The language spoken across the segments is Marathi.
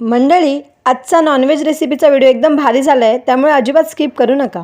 मंडळी आजचा नॉनव्हेज रेसिपीचा व्हिडिओ एकदम भारी झाला आहे त्यामुळे अजिबात स्किप करू नका.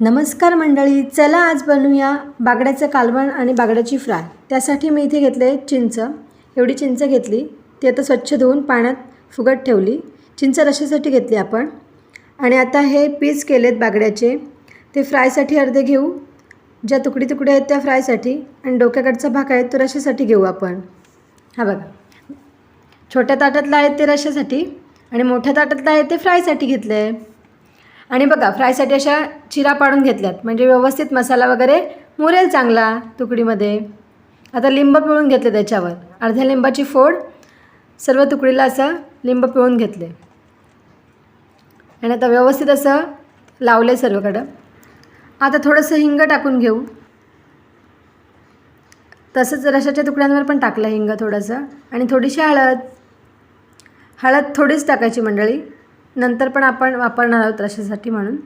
नमस्कार मंडळी चला आज बनवूया बागड्याचं कालवण आणि बागड्याची फ्राय. त्यासाठी मी इथे घेतले चिंच. एवढी चिंच घेतली. ती आता स्वच्छ धुवून पाण्यात फुगत ठेवली. चिंच रशासाठी घेतली आपण. आणि आता हे पीस केलेत बागड्याचे. ते फ्रायसाठी अर्धे घेऊ. ज्या तुकडी तुकडे आहेत त्या फ्रायसाठी आणि डोक्याकडचा भाग आहे तो रशासाठी घेऊ आपण. हा बघा. छोट्या ताटातलं आहे ते रशासाठी आणि मोठ्या ताटातलं आहे ते फ्रायसाठी घेतलं आहे आणि बघा फ्रायसाठी अशा चिरा पाडून घेतल्यात. म्हणजे व्यवस्थित मसाला वगैरे मुरेल चांगला तुकडीमध्ये. आता लिंब पिळून घेतले त्याच्यावर. अर्ध्या लिंबाची फोड सर्व तुकडीला असं लिंब पिळून घेतले. आणि आता व्यवस्थित असं लावलं सर्वकडं. आता थोडंसं हिंग टाकून घेऊ. तसंच रशाच्या तुकड्यांवर पण टाकलं हिंग थोडंसं. आणि थोडीशी हळद. हळद थोडीच टाकायची मंडळी. नंतर पण आपण वापरणार आहोत रशासाठी म्हणून.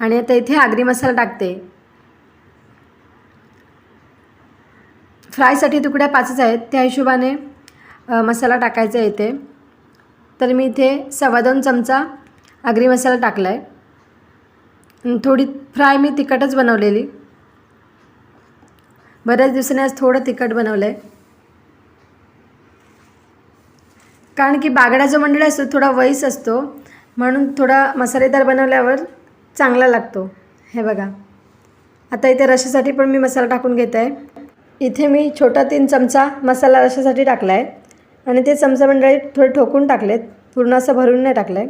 आणि आता इथे आगरी मसाला टाकते. फ्रायसाठी तुकड्या पाचच आहेत. त्या हिशोबाने मसाला टाकायचा येते तर मी इथे सव्वा दोन चमचा आगरी मसाला टाकला आहे थोडी फ्राय मी तिखटच बनवलेली. बऱ्याच दिवसांनी आज थोडं तिखट बनवलं आहे कारण की बागडा जो मंडळ असतो थोडा वैस असतो. म्हणून थोडा मसालेदार बनवल्यावर चांगला लागतो. हे बघा. आता इथे रशासाठी पण मी मसाला टाकून घेत आहे इथे मी छोटा तीन चमचा मसाला रशासाठी टाकला आहे आणि ते चमचा मंडळी थोडे ठोकून टाकलेत. पूर्ण असं भरून नाही टाकलं आहे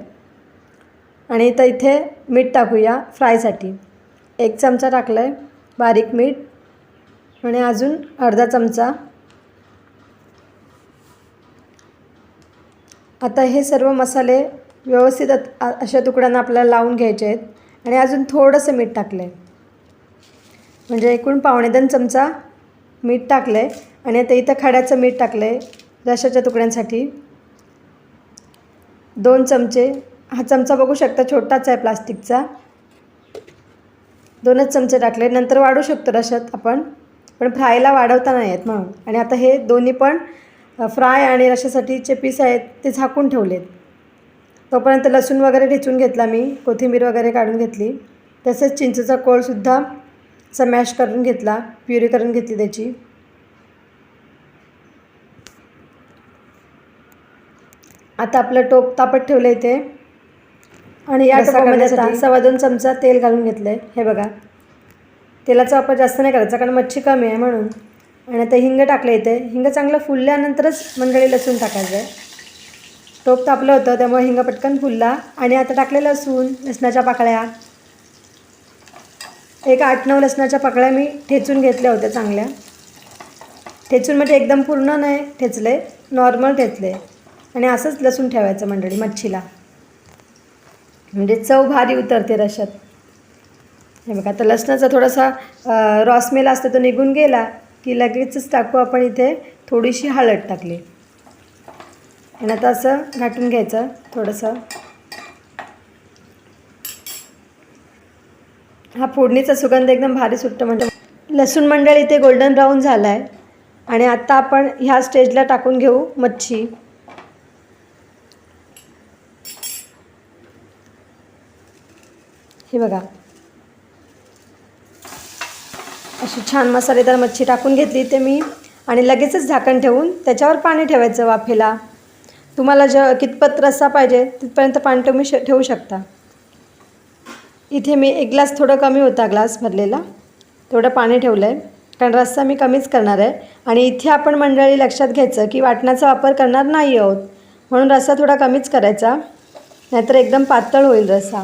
आणि इथं इथे मीठ टाकूया फ्रायसाठी. एक चमचा टाकला आहे बारीक मीठ. आणि अजून अर्धा चमचा आता हे सर्व मसाले व्यवस्थित अशा तुकड्यांना आपल्याला लावून घ्यायचे आहेत. आणि अजून थोडंसं मीठ टाकलं आहे म्हणजे एकूण पावणे दोन चमचा मीठ टाकलं आहे आणि आता इथं खाड्याचं मीठ टाकलं आहे रशाच्या तुकड्यांसाठी. दोन चमचे हा चमचा बघू शकता छोटाच आहे प्लास्टिकचा. दोनच चमचे टाकले. नंतर वाढू शकतो रशात आपण. पण फ्रायला वाढवता नाही आहेत म्हणून. आणि आता हे दोन्ही पण फ्राय आणि रशासाठीचे पीस आहेत ते झाकून ठेवलेत. तोपर्यंत लसूण वगैरे ठेचून घेतला मी कोथिंबीर वगैरे काढून घेतली. तसेच चिंचेचा कोळसुद्धा असा मॅश करून घेतला प्युरी करून घेतली त्याची. आता आपलं टोप तापत ठेवलं इथे. आणि या टोपामध्ये आता सव्वा दोन चमचा तेल घालून घेतलं आहे हे बघा. तेलाचा वापर जास्त नाही करायचा कारण मच्छी कमी आहे म्हणून. आणि आता हिंग टाकलं इथे. हिंग चांगलं फुलल्यानंतरच मंडळी लसूण टाकायचं आहे टोप तापलं होतं त्यामुळे हिंग पटकन फुलला. आणि आता टाकले लसूण लसणाच्या पाकळ्या. एक आठ नऊ लसणाच्या पाकळ्या मी ठेचून घेतल्या होत्या चांगल्या. ठेचून म्हणजे एकदम पूर्ण नाही ठेचले नॉर्मल ठेचले. आणि असंच लसूण ठेवायचं मंडळी मच्छीला. म्हणजे चव भारी उतरते रशात. हे बघा आता लसणाचा थोडासा रॉसमेल असतो तो निघून गेला. की लगेचच टाकू आपण इथे थोडीशी हळद टाकली. आणि आता असं घाटून घ्यायचं थोडंसं. हा फोडणीचा सुगंध एकदम भारी सुट्टं म्हणजे लसूण मंडळ इथे गोल्डन ब्राऊन झाला आहे आणि आता आपण ह्या स्टेजला टाकून घेऊ मच्छी. हे बघा. अशी छान मसालेदार मच्छी टाकून घेतली ते मी. आणि लगेचच झाकण ठेवून त्याच्यावर पाणी ठेवायचं वाफेला. तुम्हाला ज कितपत रस्सा पाहिजे तिथपर्यंत पाणी तुम्ही श ठेवू शकता. इथे मी एक ग्लास थोडं कमी होता ग्लास भरलेला. तेवढं पाणी ठेवलं आहे कारण रस्सा मी कमीच करणार आहे. आणि इथे आपण मंडळी लक्षात घ्यायचं की वाटणाचा वापर करणार नाही आहोत. म्हणून रस्सा थोडा कमीच करायचा. नाहीतर एकदम पातळ होईल रस्सा.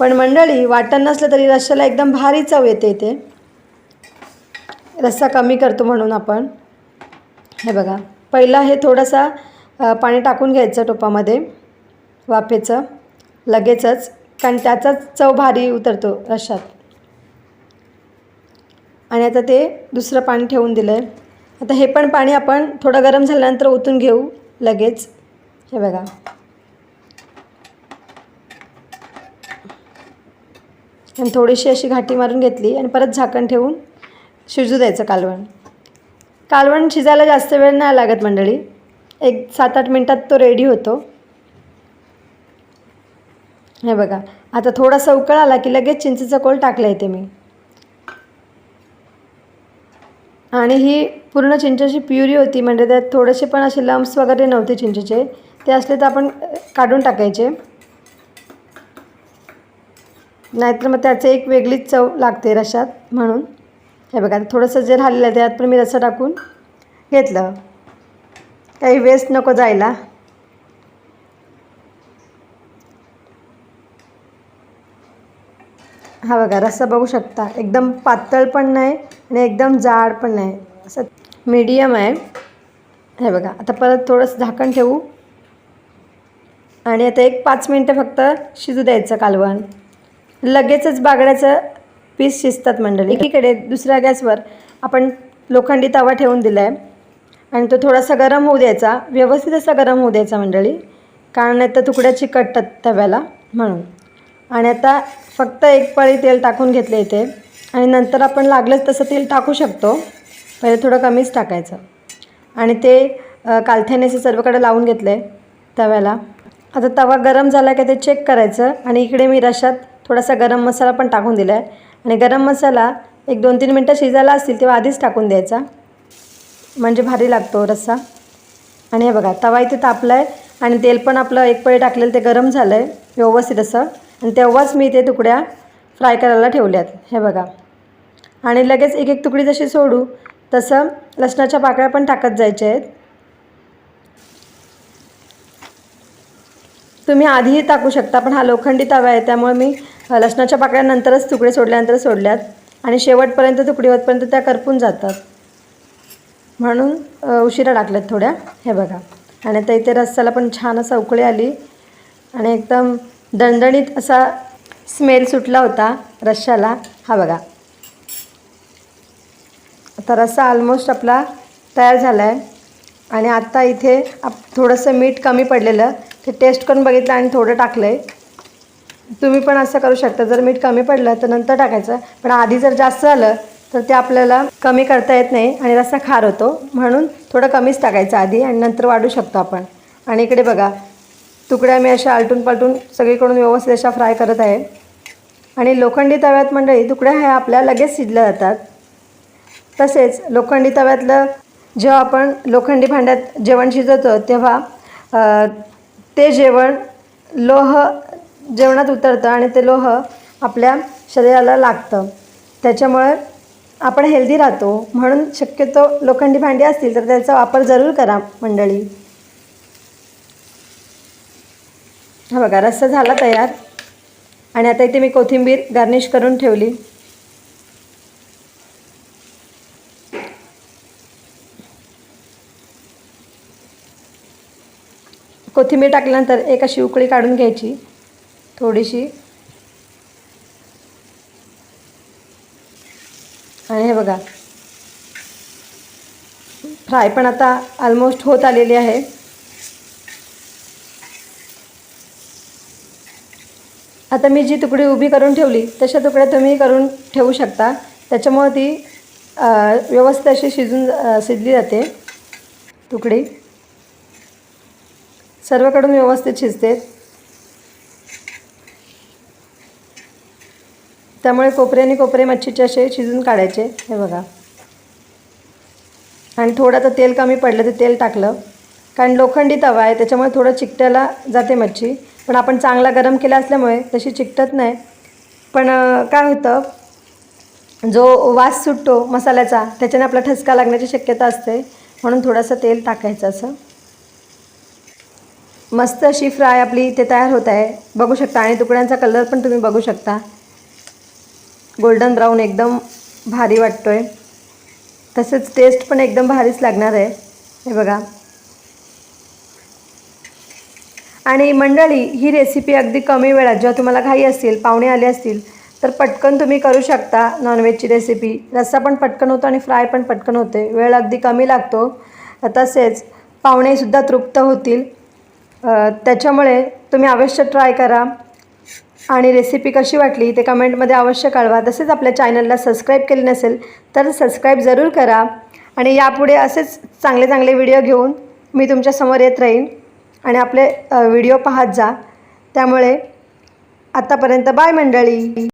पण मंडळी वाटण नसलं तरी रश्श्याला एकदम भारी चव येते इथे. रस्सा कमी करतो म्हणून आपण. हे बघा पहिला हे थोडंसं पाणी टाकून घ्यायचं टोपामध्ये वाफेचं. लगेचच कारण त्याचाच चव भारी उतरतो रश्शात आणि आता ते दुसरं पाणी ठेवून दिलं आहे आता हे पण पाणी आपण थोडं गरम झाल्यानंतर ओतून घेऊ लगेच. हे बघा. आणि थोडीशी अशी घाटी मारून घेतली आणि परत झाकण ठेवून शिजू द्यायचं कालवण. कालवण शिजायला जास्त वेळ नाही लागत मंडळी. एक सात आठ मिनटात तो रेडी होतो. हे बघा आता थोडासा उकळ आला की लगेच चिंचेचा कोल टाकला येते मी. आणि ही पूर्ण चिंचेची प्युरी होती म्हणजे त्यात थोडेसे पण असे लम्स वगैरे नव्हते चिंचेचे. ते असले तर आपण काढून टाकायचे. नाहीतर मग त्याचे एक वेगळीच चव लागते रशात म्हणून. हे बघा थोडंसं जे राहिलेलं आहे त्यात पण मी रस्सा टाकून घेतलं. काही वेस्ट नको जायला. हा बघा रस्सा बघू शकता. एकदम पातळ पण नाही आणि एकदम जाड पण नाही. असं मीडियम आहे. हे बघा आता परत थोडंसं झाकण ठेवू. आणि आता एक पाच मिनटं फक्त शिजू द्यायचं कालवण. लगेचच बागड्याचं पीस शिजतात मंडळी. एकीकडे दुसऱ्या गॅसवर आपण लोखंडी तवा ठेवून दिला आहे आणि तो थोडासा गरम होऊ द्यायचा. व्यवस्थित असा गरम होऊ द्यायचा मंडळी. कारण नाही तर तुकड्या चिकटतात तव्याला म्हणून. आणि आता फक्त एक पळी तेल टाकून घेतले इथे. आणि नंतर आपण लागलंच तसं तेल टाकू शकतो. पहिले थोडं कमीच टाकायचं. आणि ते कालथ्याने असं सर्वकडे लावून घेतलं आहे तव्याला. आता तवा गरम झाला का ते चेक करायचं. आणि इकडे मी रशात थोडासा गरम मसाला पण टाकून दिला आहे आणि गरम मसाला एक दोन तीन मिनटं शिजायला असतील तेव्हा आधीच टाकून द्यायचा. म्हणजे भारी लागतो रस्सा. आणि हे बघा तवा इथे तापला आहे आणि तेल पण आपलं एक पळी टाकलेलं ते गरम झालं आहे व्यवस्थित असं. आणि तेव्हाच मी ते तुकड्या फ्राय करायला ठेवल्यात. हे बघा. आणि लगेच एक एक तुकडी जशी सोडू तसं लसणाच्या पाकळ्या पण टाकत जायच्या आहेत. तुम्ही आधीही टाकू शकता पण हा लोखंडी तवा आहे त्यामुळे मी लसणाच्या पाकळ्यानंतरच तुकडे सोडल्यानंतर सोडल्यात आणि शेवटपर्यंत तुकडी होतपर्यंत त्या करपून जातात. म्हणून उशिरा टाकल्यात थोड्या. हे बघा. आणि आता इथे रस्स्याला पण छान असा उकळी आली. आणि एकदम दणदणीत असा स्मेल सुटला होता रश्श्याला हा बघा. आता रस्सा ऑलमोस्ट आपला तयार झाला आहे आणि आत्ता इथे आप थोडंसं मीठ कमी पडलेलं. ते टेस्ट करून बघितलं आणि थोडं टाकलं आहे तुम्ही पण असं करू शकता. जर मीठ कमी पडलं तर नंतर टाकायचं. पण आधी जर जास्त झालं तर ते आपल्याला कमी करता येत नाही आणि रस्सा खार होतो. म्हणून थोडं कमीच टाकायचं आधी आणि नंतर वाढू शकतो आपण. आणि इकडे बघा तुकड्या मी अशा आलटून पालटून सगळीकडून व्यवस्थित अशा फ्राय करत आहे. आणि लोखंडी तव्यात मंडळी तुकड्या ह्या आपल्या लगेच शिजल्या जातात. तसेच लोखंडी तव्यातलं जेव्हा आपण लोखंडी भांड्यात जेवण शिजवतो तेव्हा ते जेवण लोह जेवणात उतरतं आणि ते लोह आपल्या शरीराला लागतं. त्याच्यामुळे आपण हेल्दी राहतो. म्हणून शक्यतो लोखंडी भांडी असतील तर त्याचा वापर जरूर करा मंडळी. हा बघा रस्सा झाला तयार. आणि आता इथे मी कोथिंबीर गार्निश करून ठेवली. कोथिंबीर टाकल्यानंतर एक अशी उकळी काढून घ्यायची. थोडीशी. आणि हे बघा. फ्राय पण आता ऑलमोस्ट होत आलेली आहे. आता मी जी तुकडी उभी करून ठेवली तशा तुकड्या तुम्ही करून ठेवू शकता. त्याच्यामुळे ती व्यवस्थित अशी शिजून शिजली जाते. तुकडी सर्वकडून व्यवस्थित शिजते. त्यामुळे कोपरे आणि कोपरे मच्छीचे असे शिजून काढायचे हे बघा. आणि थोडं तेल कमी पडलं ते तेल टाकलं. कारण लोखंडी तवा आहे त्याच्यामुळे थोडं चिकटायला जाते मच्छी. पण आपण चांगला गरम केला असल्यामुळे तशी चिकटत नाही. पण काय होतं जो वास सुटतो मसाल्याचा त्याच्याने आपला ठसका लागण्याची शक्यता असते. म्हणून थोडंसं तेल टाकायचं असं. मस्त अशी फ्राय आपली इथे तयार होत आहे. बघू शकता. आणि तुकड्यांचा कलर पण तुम्ही बघू शकता. गोल्डन ब्राऊन एकदम भारी वाटतो आहे तसेच टेस्ट पण एकदम भारीच लागणार आहे. हे बघा. आणि मंडळी ही रेसिपी अगदी कमी वेळात जेव्हा तुम्हाला घाई असतील पाहुणे आले असतील तर पटकन तुम्ही करू शकता नॉनव्हेजची रेसिपी रस्सा पण पटकन होतो आणि फ्राय पण पटकन होते. वेळ अगदी कमी लागतो. तसेच पाहुणेसुद्धा तृप्त होतील. त्याच्यामुळे तुम्ही अवश्य ट्राय करा. आणि रेसिपी कशी वाटली ते कमेंटमध्ये अवश्य कळवा. तसेच आपल्या चॅनलला सबस्क्राईब केले नसेल तर सबस्क्राईब जरूर करा. आणि यापुढे असेच चांगले चांगले व्हिडिओ घेऊन मी तुमच्यासमोर येत राहीन. आणि आपले व्हिडिओ पाहत जा. त्यामुळे आत्तापर्यंत बाय मंडळी.